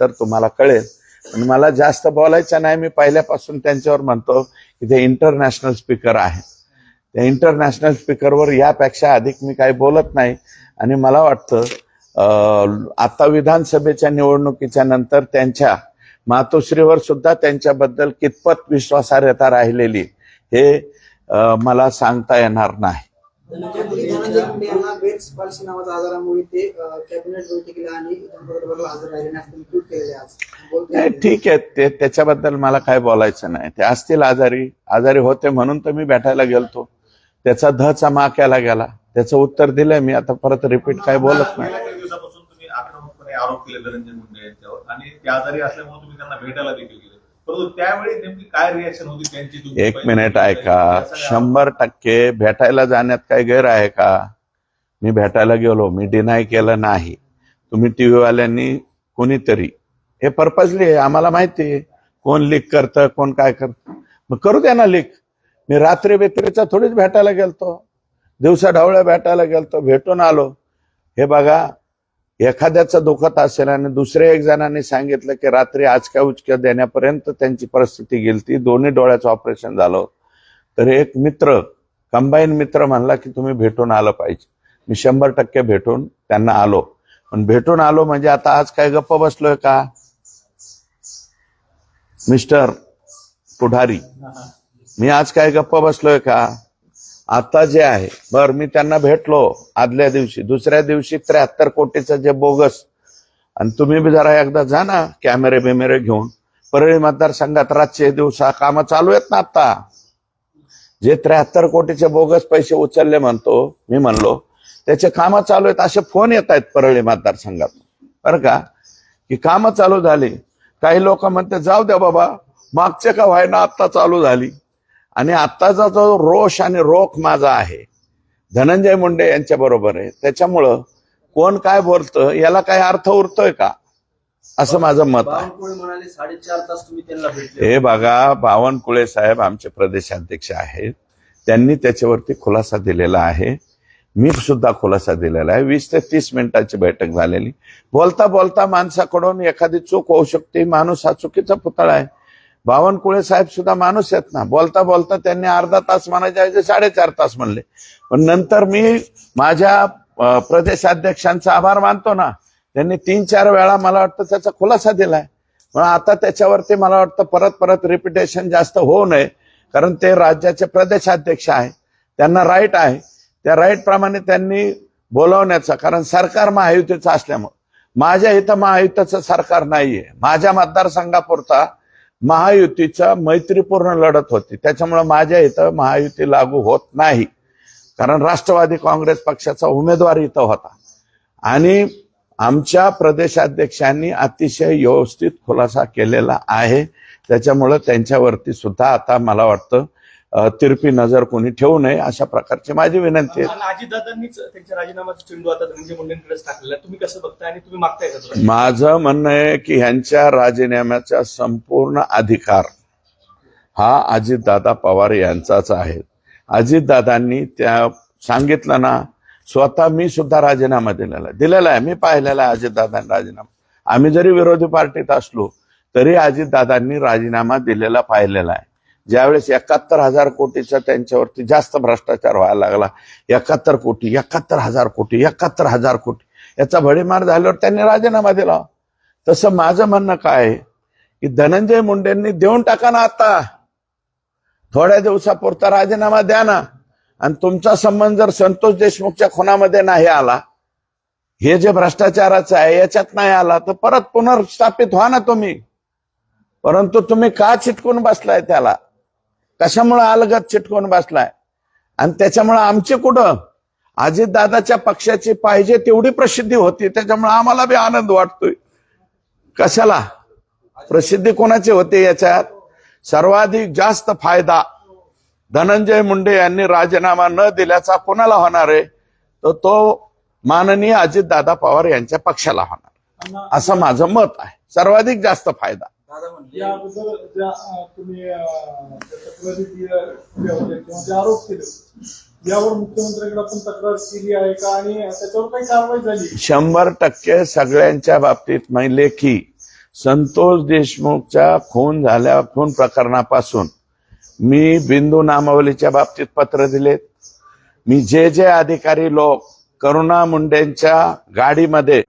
तर तुम्हाला कळेल. पण मला जास्त बोलायचं नाही मी पहिल्यापासून त्यांच्यावर म्हणतो की ते इंटरनॅशनल स्पीकर आहे. त्या इंटरनॅशनल स्पीकरवर यापेक्षा अधिक मी काही बोलत नाही. आणि मला वाटतं आता विधानसभेच्या निवडणुकीच्या नंतर त्यांच्या मातोश्रीवर सुद्धा त्यांच्याबद्दल कितपत विश्वासार्हता राहिलेली हे मला सांगता येणार नाही. धनंजय धनंजय मुंडे यांना बेट्स पालसी नावाच्या आजारामुळे ते अं, कॅबिनेट बैठकीला आणि विधानपरिषदेला हजर राहिले नाही. असं ट्विट केलेले आज. बोलतोय. नाही ठीक आहे. ते त्याच्याबद्दल मला काय बोलायचं नाही. ते असतील आजारी. आजारी होते म्हणून तर मी भेटायला गेलतो. त्याचा धचा मा केला गेला. त्याचं उत्तर दिलंय मी. आता परत रिपीट काय बोलत नाही. गेल्या काही दिवसापासून तुम्ही आक्रमकपणे आरोप केले धनंजय मुंडे यांच्यावर. आणि ते आजारी असल्यामुळे तुम्ही त्यांना भेटायला देखील काय रिॲक्शन होती त्यांची? एक मिनिट ऐका. शंभर टक्के भेटायला जाण्यात काय गैर आहे का? मी भेटायला गेलो मी डिनाय केलं नाही. तुम्ही टीव्ही वाल्यांनी कोणीतरी हे पर्पजली आहे आम्हाला माहिती आहे. कोण लीक करतं कोण काय करतं. मग करू द्या ना लीक मी रात्री बेत्रीचा थोडीच भेटायला गेलतो. दिवसा ढवळ्या भेटायला गेलतो भेटून आलो. हे बघा एखाद्याचा दुखत असेल आणि दुसऱ्या एक जणांनी सांगितलं की रात्री आजक्या उचक्या देण्यापर्यंत त्यांची परिस्थिती गेलती दोन्ही डोळ्याचं ऑपरेशन झालं तर एक मित्र कंबाईन मित्र म्हणला की तुम्ही भेटून आलं पाहिजे. मी शंभर टक्के भेटून त्यांना आलो. पण भेटून आलो म्हणजे आता आज काय गप्प बसलोय का? मिस्टर पुढारी मी आज काय गप्प बसलोय का? आता जे आहे बर मी त्यांना भेटलो आदल्या दिवशी. दुसऱ्या दिवशी त्र्याहत्तर कोटीचं जे बोगस आणि तुम्ही बी जरा एकदा जा ना कॅमेरे बिमेरे घेऊन. परळी मतदारसंघात रातचे दिवसा कामं चालू आहेत ना आता. जे त्र्याहत्तर कोटीचे बोगस पैसे उचलले म्हणतो मी म्हणलो त्याचे कामं चालू आहेत असे फोन येत आहेत परळी मतदारसंघात. बरं का? की कामं चालू झाली. काही लोक म्हणते जाऊ द्या बाबा मागचे का व्हायना आत्ता चालू झाली. आणि आत्ताचा जो रोष आणि रोख माझा आहे धनंजय मुंडे यांच्या बरोबर आहे त्याच्यामुळं कोण काय बोलतं याला काही अर्थ उरतोय का? असं माझं मत आहे. बावनकुळे म्हणाले साडेचार तास तुम्ही त्यांना भेटले. हे बघा बावनकुळे साहेब आमचे प्रदेशाध्यक्ष आहेत. त्यांनी त्याच्यावरती खुलासा दिलेला आहे. मी सुद्धा खुलासा दिलेला आहे. वीस ते तीस मिनिटाची बैठक झालेली. बोलता बोलता माणसाकडून एखादी चूक होऊ शकते. माणूस हा चुकीचा पुतळा आहे. बावनकुळे साहेब सुद्धा माणूस आहेत ना. बोलता बोलता त्यांनी अर्धा तास म्हणायचे ऐवजी साडेचार तास म्हणले. पण नंतर मी माझ्या प्रदेशाध्यक्षांचा आभार मानतो ना त्यांनी तीन चार वेळा मला वाटतं त्याचा खुलासा दिलाय. पण आता त्याच्यावरती मला वाटतं परत परत रिपिटेशन जास्त होऊ नये कारण ते राज्याचे प्रदेशाध्यक्ष आहे त्यांना राईट आहे. त्या राईट प्रमाणे त्यांनी बोलवण्याचं कारण सरकार महायुतीचं असल्यामुळे. माझ्या इथं महायुतीचं सरकार नाहीये. माझ्या मतदारसंघापुरता महायुतीचा मैत्रीपूर्ण लढत होती. त्याच्यामुळे माझ्या इथं महायुती लागू होत नाही. कारण राष्ट्रवादी काँग्रेस पक्षाचा उमेदवार इथं होता. आणि आमच्या प्रदेशाध्यक्षांनी अतिशय व्यवस्थित खुलासा केलेला आहे. त्याच्यामुळं त्यांच्यावरती सुद्धा आता मला वाटतं तिरपी नजर कोणी ठेवू नये अशा प्रकारची माझी विनंती आहे. आणि अजितदादांनीच त्यांच्या राजीनामाचा चेंडू आता धनंजय मुंडेंकडेच टाकलेला आहे. तुम्ही कसं बघताय आणि तुम्ही मागताय का तो? माझं म्हणणं आहे की ह्यांच्या राजीनाम्याचा संपूर्ण अधिकार हा अजितदादा पवार यांचाच आहे. अजितदादांनी त्या सांगितलं ना स्वतः मी सुद्धा राजीनामा दिलेला आहे. दिलेला आहे. मी पाहिलेला आहे अजितदादांनी राजीनामा. आम्ही जरी विरोधी पार्टीत असलो तरी अजितदादांनी राजीनामा दिलेला पाहिलेला आहे. ज्यावेळेस एकाहत्तर हजार कोटीचा त्यांच्यावरती जास्त भ्रष्टाचार व्हायला लागला एकाहत्तर कोटी एकाहत्तर हजार कोटी एकाहत्तर हजार कोटी याचा भडीमार झाल्यावर त्यांनी राजीनामा दिला. तसं माझं म्हणणं काय आहे? की धनंजय मुंडेंनी देऊन टाका ना आता. थोड्या दिवसापुरता राजीनामा द्या ना. आणि तुमचा संबंध जर संतोष देशमुखच्या खुनामध्ये नाही आला हे जे भ्रष्टाचाराचं आहे याच्यात नाही आला तर परत पुनर्स्थापित व्हा ना तुम्ही. परंतु तुम्ही का चिटकून बसलाय त्याला? कशामुळे अलगत चिटकून बसलाय? आणि त्याच्यामुळे आमचे कुठं? अजितदादाच्या पक्षाची पाहिजे तेवढी प्रसिद्धी होती त्याच्यामुळे आम्हाला बी आनंद वाटतोय. कशाला? प्रसिद्धी कोणाची होते याच्यात? सर्वाधिक जास्त फायदा धनंजय मुंडे यांनी राजीनामा न दिल्याचा कोणाला होणार आहे? तर तो माननीय अजितदादा पवार यांच्या पक्षाला होणार. असं माझं मत आहे. सर्वाधिक जास्त फायदा. दादा म्हणले. या अगोदर ज्या अं, तुम्ही अं, त्या तक्रारी दिल्या दिल्या होत्या किंवा जे आरोप केले यावर मुख्यमंत्र्यांकडे आपण तक्रार केली आहे का? आणि त्याच्यावर काही कारवाई झाली शंभर टक्के सगळ्यांच्या बाबतीत मी लेखी संतोष देशमुखच्या खून झाल्या खून प्रकरणापासून मी बिंदू नामावलीच्या बाबतीत पत्र दिलेत. मी जे जे अधिकारी लोक करुणा मुंडेंच्या गाडीमध्ये